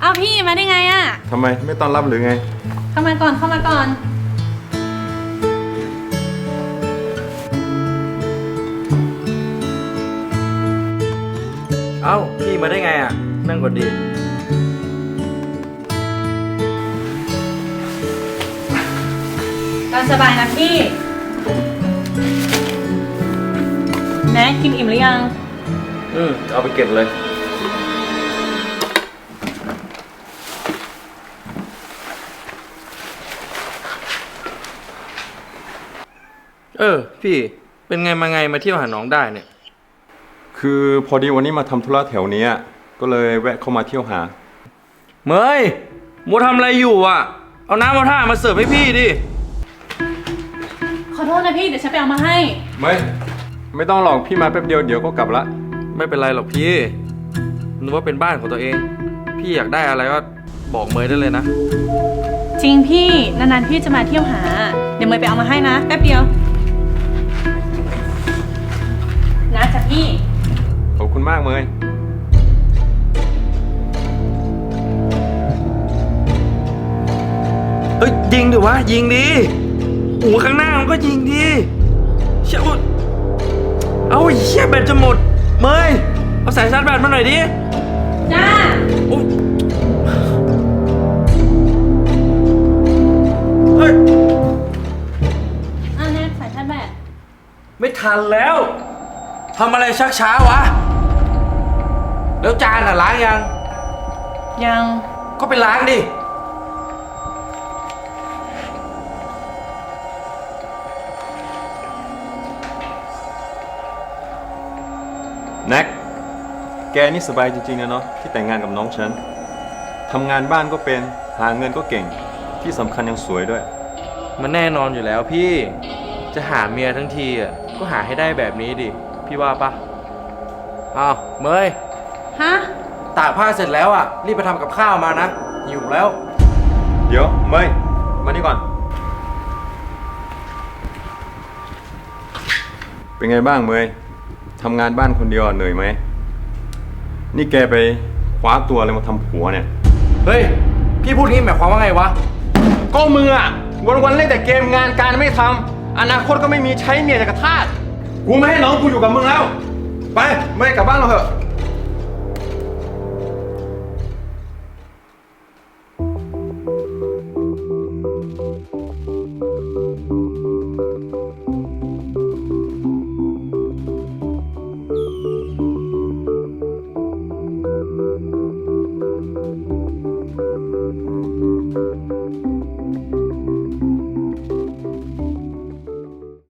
เอาพี่มาได้ไงอะทำไมไม่ต้อนรับหรือไง เข้ามาก่อนเข้ามาก่อน เอ้าพี่มาได้ไงอะ นั่งก่อนดี ตามสบายนะพี่ แน็กกินอิ่มหรือยัง อืมเอาไปเก็บเลย เออ พี่เป็นไงมาไงมาเที่ยวหาน้องได้เนี่ย คือพอดีวันนี้มาทำธุระแถวเนี้ย ก็เลยแวะเข้ามาเที่ยวหา เมยมัวทำอะไรอยู่อะ เอาน้ำเอาท่ามาเสิร์ฟให้พี่ดิ ขอโทษนะพี่ เดี๋ยวฉันไปเอามาให้ ไม่ ไม่ต้องหรอกพี่มาแป๊บเดียวเดี๋ยวก็กลับละ ไม่เป็นไรหรอกพี่นึกว่าเป็นบ้านของตัวเอง พี่อยากได้อะไรก็บอกเมยได้เลยนะ จริงพี่ นานๆพี่จะมาเที่ยวหา เดี๋ยวเมย์ไปเอามาให้นะ แป๊บเดียว จ้ะพี่ ขอบคุณมากเมยเอ้ยยิงดิวะยิงดิโอ้ข้างหน้ามันก็ยิงดิเชี่ยอุ๊ยเอาไอ้เชี่ยแบตจะหมด เมยเอาสายชาร์จแบตมาหน่อยดิจ้า โอ๊ยเฮ้ยอะแน็กสายชาร์จแบต ไม่ทันแล้ว ทำอะไรชักช้าวะ แล้วจานอะล้างยัง ยังก็ไปล้างดิ แน็ก แกนี่สบายจริงๆนะเนาะที่แต่งงานกับน้องฉัน ทำงานบ้านก็เป็น หาเงินก็เก่ง ที่สำคัญยังสวยด้วย มันแน่นอนอยู่แล้วพี่ จะหาเมียทั้งทีอะ ก็หาให้ได้แบบนี้ดิ พี่ว่าปะอ้าวเมยฮะ ตากผ้าเสร็จแล้วอะ รีบไปทำกับข้าวมานะ หิวแล้ว เดี๋ยวเมยมานี่ก่อน เป็นไงบ้างเมยทำงานบ้านคนเดียวอะเหนื่อยไหม นี่แกไปคว้าตัวอะไรมาทำผัวเนี่ย เฮ้ย พี่พูดงี้หมายความว่าไงวะ ก็มืออะวันๆเล่นแต่เกมงานการไม่ทำอนาคตก็ไม่มีใช้เมียจากกระทาส กูไม่ให้น้องกูอยู่กับมึงแล้ว ไป ไม่กลับบ้านเราเถอะ